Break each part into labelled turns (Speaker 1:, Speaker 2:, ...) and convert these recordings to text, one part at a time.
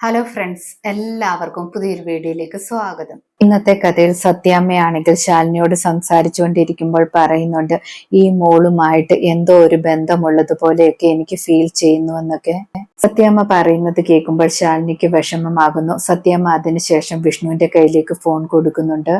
Speaker 1: Hello friends എല്ലാവർക്കും പുതിയൊരു വീഡിയോയിലേക്ക് സ്വാഗതം. ഇന്നത്തെ കഥയിൽ സത്യാമ്മയാണെങ്കിൽ ശാലിനിയോട് സംസാരിച്ചുകൊണ്ടിരിക്കുമ്പോൾ പറയുന്നുണ്ട് ഈ മോളുമായിട്ട് എന്തോ ഒരു ബന്ധമുള്ളതുപോലെയൊക്കെ എനിക്ക് ഫീൽ ചെയ്യുന്നു എന്നൊക്കെ. സത്യാമ്മ പറയുന്നത് കേൾക്കുമ്പോൾ ശാലിനിക്ക് വിഷമമാകുന്നു. സത്യാമ്മ അതിനുശേഷം വിഷ്ണുവിന്റെ കയ്യിലേക്ക് ഫോൺ കൊടുക്കുന്നുണ്ട്.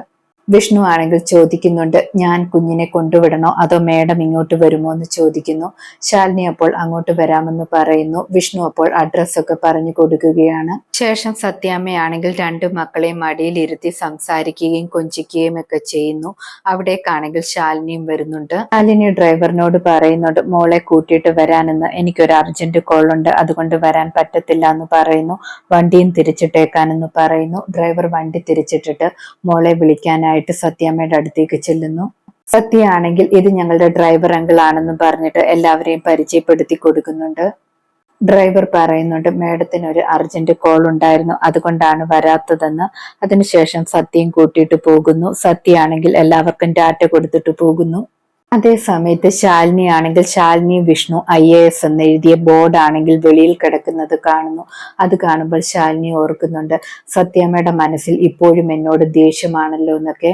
Speaker 1: വിഷ്ണു ആണെങ്കിൽ ചോദിക്കുന്നുണ്ട് ഞാൻ കുഞ്ഞിനെ കൊണ്ടുവിടണോ? അതോ മേഡം ഇങ്ങോട്ട് വരുമോ? എന്ന് ചോദിക്കുന്നു. ശാലിനി അപ്പോൾ അങ്ങോട്ട് വരാമെന്ന് പറയുന്നു. വിഷ്ണു അപ്പോൾ അഡ്രസ് ഒക്കെ പറഞ്ഞു കൊടുക്കുകയാണ്. ശേഷം സത്യാമ്മയാണെങ്കിൽ രണ്ടു മക്കളെയും മടിയിലിരുത്തി സംസാരിക്കുകയും കൊഞ്ചിക്കുകയും ഒക്കെ ചെയ്യുന്നു. അവിടേക്കാണെങ്കിൽ ശാലിനിയും വരുന്നുണ്ട്. ശാലിനി ഡ്രൈവറിനോട് പറയുന്നുണ്ട് മോളെ കൂട്ടിയിട്ട് വരാനെന്ന്. എനിക്കൊരു അർജന്റ് കോൾ ഉണ്ട്. അതുകൊണ്ട് വരാൻ പറ്റത്തില്ല എന്ന് പറയുന്നു. വണ്ടിയും തിരിച്ചിട്ടേക്കാനെന്ന് പറയുന്നു. ഡ്രൈവർ വണ്ടി തിരിച്ചിട്ടിട്ട് മോളെ വിളിക്കാനായിട്ട് സത്യാമ്മയുടെ അടുത്തേക്ക് ചെല്ലുന്നു. സത്യയാണെങ്കിൽ ഇത് ഞങ്ങളുടെ ഡ്രൈവർ അങ്കിൾ ആണെന്ന് പറഞ്ഞിട്ട് എല്ലാവരെയും പരിചയപ്പെടുത്തി കൊടുക്കുന്നുണ്ട്. ഡ്രൈവർ പറയുന്നുണ്ട് മേഡത്തിന് ഒരു അർജന്റ് കോൾ ഉണ്ടായിരുന്നു. അതുകൊണ്ടാണ് വരാത്തതെന്ന്. അതിനുശേഷം സത്യം കൂട്ടിയിട്ട് പോകുന്നു. സത്യയാണെങ്കിൽ എല്ലാവർക്കും ഡാറ്റ കൊടുത്തിട്ട് പോകുന്നു. അതേ സമയത്ത് ശാലിനി ആണെങ്കിൽ Shalini Vishnu I A S എന്ന് എഴുതിയ ബോർഡ് ആണെങ്കിൽ വെളിയിൽ കിടക്കുന്നത് കാണുന്നു. അത് കാണുമ്പോൾ ശാലിനി ഓർക്കുന്നുണ്ട് സത്യമ്മയുടെ മനസ്സിൽ ഇപ്പോഴും എന്നോട് ദേഷ്യമാണല്ലോ എന്നൊക്കെ.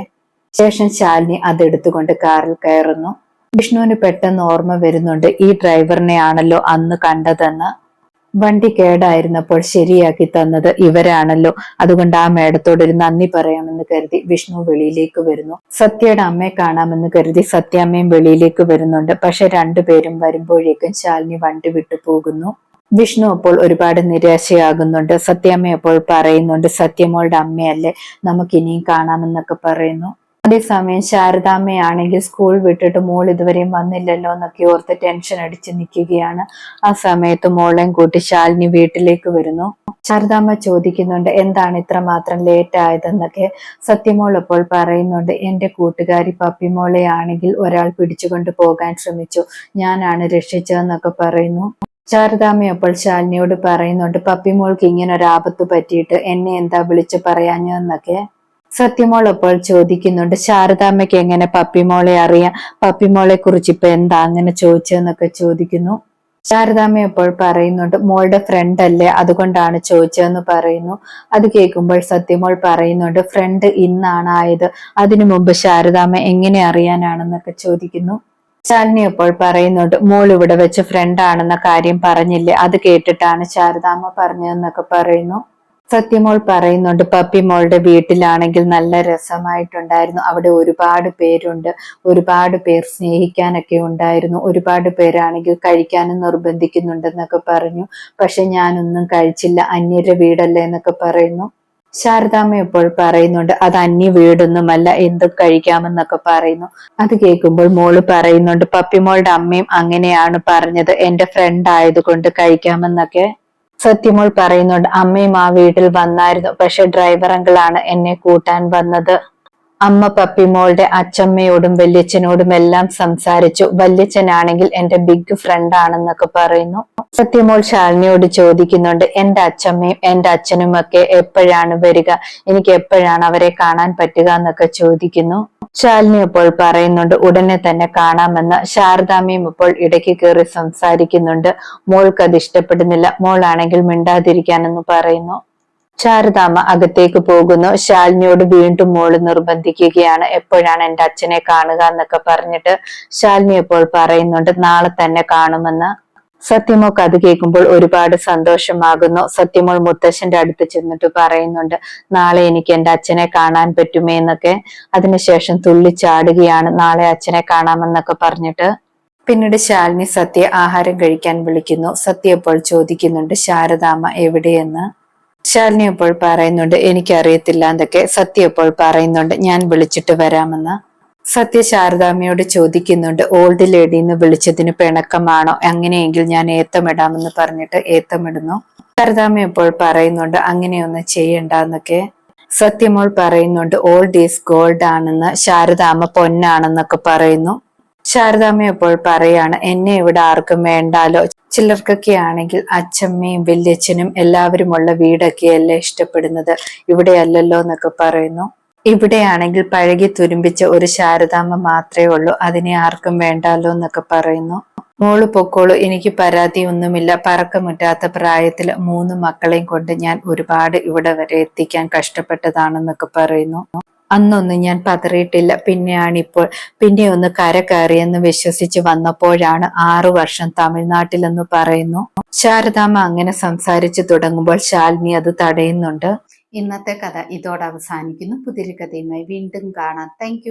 Speaker 1: ശേഷം ശാലിനി അതെടുത്തുകൊണ്ട് കാറിൽ കയറുന്നു. വിഷ്ണുവിന് പെട്ടെന്ന് ഓർമ്മ വരുന്നുണ്ട് ഈ ഡ്രൈവറിനെ ആണല്ലോ അന്ന് കണ്ടതെന്ന്. വണ്ടി കേടായിരുന്നപ്പോൾ ശരിയാക്കി തന്നത് ഇവരാണല്ലോ. അതുകൊണ്ട് ആ മേടത്തോട് ഒരു നന്ദി പറയാമെന്ന് കരുതി വിഷ്ണു വെളിയിലേക്ക് വരുന്നു. സത്യയുടെ അമ്മയെ കാണാമെന്ന് കരുതി സത്യാമ്മയും വെളിയിലേക്ക് വരുന്നുണ്ട്. പക്ഷെ രണ്ടുപേരും വരുമ്പോഴേക്കും ശാലിനി വണ്ടി വിട്ടു പോകുന്നു. വിഷ്ണു അപ്പോൾ ഒരുപാട് നിരാശയാകുന്നുണ്ട്. സത്യാമ്മ അപ്പോൾ പറയുന്നുണ്ട് സത്യമോളുടെ അമ്മയല്ലേ നമുക്കിനിയും കാണാമെന്നൊക്കെ പറയുന്നു. അതേസമയം ശാരദാമ്മയാണെങ്കിൽ സ്കൂൾ വിട്ടിട്ട് മോൾ ഇതുവരെയും വന്നില്ലല്ലോ എന്നൊക്കെ ഓർത്ത് ടെൻഷൻ അടിച്ച് നിൽക്കുകയാണ് ആ സമയത്ത് മോളെയും കൂട്ടി ശാലിനി വീട്ടിലേക്ക് വരുന്നു. ശാരദാമ്മ ചോദിക്കുന്നുണ്ട് എന്താണ് ഇത്ര മാത്രം ലേറ്റ് ആയതെന്നൊക്കെ? സത്യമോൾ അപ്പോൾ പറയുന്നുണ്ട് എന്റെ കൂട്ടുകാരി പപ്പിമോളെ ആണെങ്കിൽ ഒരാൾ പിടിച്ചുകൊണ്ട് പോകാൻ ശ്രമിച്ചു. ഞാനാണ് രക്ഷിച്ചതെന്നൊക്കെ പറയുന്നു. ശാരദാമ്മ അപ്പോൾ ശാലിനിയോട് പറയുന്നുണ്ട് പപ്പിമോൾക്ക് ഇങ്ങനെ ഒരു ആപത്ത് പറ്റിയിട്ട് എന്നെ എന്താ വിളിച്ചു പറയാഞ്ഞെന്നൊക്കെ സത്യമോൾ അപ്പോൾ ചോദിക്കുന്നുണ്ട് ശാരദാമ്മയ്ക്ക് എങ്ങനെ പപ്പിമോളെ അറിയാം? പപ്പിമോളെ കുറിച്ച് ഇപ്പൊ എന്താ അങ്ങനെ ചോദിച്ചതെന്നൊക്കെ ചോദിക്കുന്നു. ശാരദാമ്മ അപ്പോൾ പറയുന്നുണ്ട് മോളുടെ ഫ്രണ്ട് അല്ലേ? അതുകൊണ്ടാണ് ചോദിച്ചതെന്ന് പറയുന്നു. അത് കേൾക്കുമ്പോൾ സത്യമോൾ പറയുന്നുണ്ട് ഫ്രണ്ട് ഇന്നാണ് ആയത് അതിനു മുമ്പ് ശാരദാമ്മ എങ്ങനെ അറിയാനാണെന്നൊക്കെ ചോദിക്കുന്നു. ശാലിനി അപ്പോൾ പറയുന്നുണ്ട് മോൾ ഇവിടെ വെച്ച് ഫ്രണ്ട് ആണെന്ന കാര്യം പറഞ്ഞില്ലേ? അത് കേട്ടിട്ടാണ് ശാരദാമ്മ പറഞ്ഞതെന്നൊക്കെ പറയുന്നു. സത്യമോൾ പറയുന്നുണ്ട് പപ്പി മോളുടെ വീട്ടിലാണെങ്കിൽ നല്ല രസമായിട്ടുണ്ടായിരുന്നു. അവിടെ ഒരുപാട് പേരുണ്ട് ഒരുപാട് പേർ സ്നേഹിക്കാനൊക്കെ ഉണ്ടായിരുന്നു. ഒരുപാട് പേരാണെങ്കിൽ കഴിക്കാനും നിർബന്ധിക്കുന്നുണ്ടെന്നൊക്കെ പറഞ്ഞു. പക്ഷെ ഞാനൊന്നും കഴിച്ചില്ല അന്യരുടെ വീടല്ലേ എന്നൊക്കെ പറയുന്നു. ശാരദാമ്മ ഇപ്പോൾ പറയുന്നുണ്ട് അത് അന്യ വീടൊന്നുമല്ല എന്തും കഴിക്കാമെന്നൊക്കെ പറയുന്നു. അത് കേൾക്കുമ്പോൾ മോൾ പറയുന്നുണ്ട് പപ്പിമോളുടെ അമ്മയും അങ്ങനെയാണ് പറഞ്ഞത് എന്റെ ഫ്രണ്ട് ആയതുകൊണ്ട് കഴിക്കാമെന്നൊക്കെ. സത്യമോൾ പറയുന്നുണ്ട് അമ്മയും ആ വീട്ടിൽ വന്നായിരുന്നു. പക്ഷെ ഡ്രൈവർ അങ്കിളാണ് എന്നെ കൂട്ടാൻ വന്നത്. അമ്മ പപ്പിമോളുടെ അച്ചമ്മയോടും വല്യച്ഛനോടും എല്ലാം സംസാരിച്ചു. വല്യച്ഛനാണെങ്കിൽ എന്റെ ബിഗ് ഫ്രണ്ട് ആണെന്നൊക്കെ പറയുന്നു. സത്യമോൾ ശാലിനിയോട് ചോദിക്കുന്നുണ്ട് എന്റെ അച്ചമ്മയും എന്റെ അച്ഛനും ഒക്കെ എപ്പോഴാണ് വരിക? എനിക്ക് എപ്പോഴാണ് അവരെ കാണാൻ പറ്റുക? എന്നൊക്കെ ചോദിക്കുന്നു. ശാലിനി അപ്പോൾ പറയുന്നുണ്ട് ഉടനെ തന്നെ കാണാമെന്ന്. ശാരദാമ്മയും ഇപ്പോൾ ഇടയ്ക്ക് കയറി സംസാരിക്കുന്നുണ്ട്. മോൾക്ക് അത് ഇഷ്ടപ്പെടുന്നില്ല. മോളാണെങ്കിൽ മിണ്ടാതിരിക്കാനെന്ന് പറയുന്നു. ശാരദാമ്മ അകത്തേക്ക് പോകുന്നു. ശാലിനിയോട് വീണ്ടും മോൾ നിർബന്ധിക്കുകയാണ്. എപ്പോഴാണ് എന്റെ അച്ഛനെ കാണുക എന്നൊക്കെ പറഞ്ഞിട്ട് ശാലിനി ഇപ്പോൾ പറയുന്നുണ്ട് നാളെ തന്നെ കാണുമെന്ന്. സത്യമോ അത് കേൾക്കുമ്പോൾ ഒരുപാട് സന്തോഷമാകുന്നു. സത്യമോൾ മുത്തശ്ശന്റെ അടുത്ത് ചെന്നിട്ട് പറയുന്നുണ്ട് നാളെ എനിക്ക് എന്റെ അച്ഛനെ കാണാൻ പറ്റുമേ എന്നൊക്കെ. അതിനുശേഷം തുള്ളിച്ചാടുകയാണ് നാളെ അച്ഛനെ കാണാമെന്നൊക്കെ പറഞ്ഞിട്ട്. പിന്നീട് ശാലിനി സത്യ ആഹാരം കഴിക്കാൻ വിളിക്കുന്നു. സത്യ എപ്പോൾ ചോദിക്കുന്നുണ്ട് ശാരദാമ്മ എവിടെയെന്ന്? ശാലിനി അപ്പോൾ പറയുന്നുണ്ട് എനിക്കറിയത്തില്ല എന്നൊക്കെ സത്യ അപ്പോൾ പറയുന്നുണ്ട് ഞാൻ വിളിച്ചിട്ട് വരാമെന്ന്. സത്യ ശാരദാമ്മയോട് ചോദിക്കുന്നുണ്ട് ഓൾഡ് ലേഡി എന്ന് വിളിച്ചതിന് പിണക്കമാണോ? അങ്ങനെയെങ്കിൽ ഞാൻ ഏത്തമിടാമെന്ന് പറഞ്ഞിട്ട് ഏത്തമിടുന്നു. ശാരദാമ്മ ഇപ്പോൾ പറയുന്നുണ്ട് അങ്ങനെയൊന്നും ചെയ്യണ്ട എന്നൊക്കെ. സത്യമോൾ പറയുന്നുണ്ട് ഓൾഡ് ഈസ് ഗോൾഡ് ആണെന്ന്. ശാരദാമ്മ പൊന്നാണെന്നൊക്കെ പറയുന്നു. ശാരദാമ്മ ഇപ്പോൾ പറയാണ് എന്നെ ഇവിടെ ആർക്കും വേണ്ടാലോ? ചിലർക്കൊക്കെ ആണെങ്കിൽ അച്ഛമ്മയും വല്യച്ഛനും എല്ലാവരുമുള്ള വീടൊക്കെയല്ലേ ഇഷ്ടപ്പെടുന്നത്? ഇവിടെ അല്ലല്ലോ എന്നൊക്കെ പറയുന്നു. ഇവിടെയാണെങ്കിൽ പഴകി തുരുമ്പിച്ച ഒരു ശാരദാമ്മ മാത്രമേ ഉള്ളൂ അതിനെ ആർക്കും വേണ്ടാലോ എന്നൊക്കെ പറയുന്നു. മോൾ പൊക്കോളൂ എനിക്ക് പരാതി പരാതിയൊന്നുമില്ല പറക്കമുറ്റാത്ത പ്രായത്തിൽ മൂന്ന് മക്കളെയും കൊണ്ട് ഞാൻ ഒരുപാട് ഇവിടെ വരെ എത്തിക്കാൻ കഷ്ടപ്പെട്ടതാണെന്നൊക്കെ പറയുന്നു. അന്നൊന്നും ഞാൻ പതറിയിട്ടില്ല. പിന്നെയാണിപ്പോൾ പിന്നെ ഒന്ന് കര കയറിയെന്ന് വിശ്വസിച്ച് വന്നപ്പോഴാണ് ആറു വർഷം തമിഴ്നാട്ടിലെന്ന് പറയുന്നു. ശാരദാമ്മ അങ്ങനെ സംസാരിച്ചു തുടങ്ങുമ്പോൾ ശാലിനി അത് തടയുന്നുണ്ട്. ഇന്നത്തെ കഥ ഇതോടെ അവസാനിക്കുന്നു. പുതിയൊരു കഥയുമായി വീണ്ടും കാണാം. താങ്ക്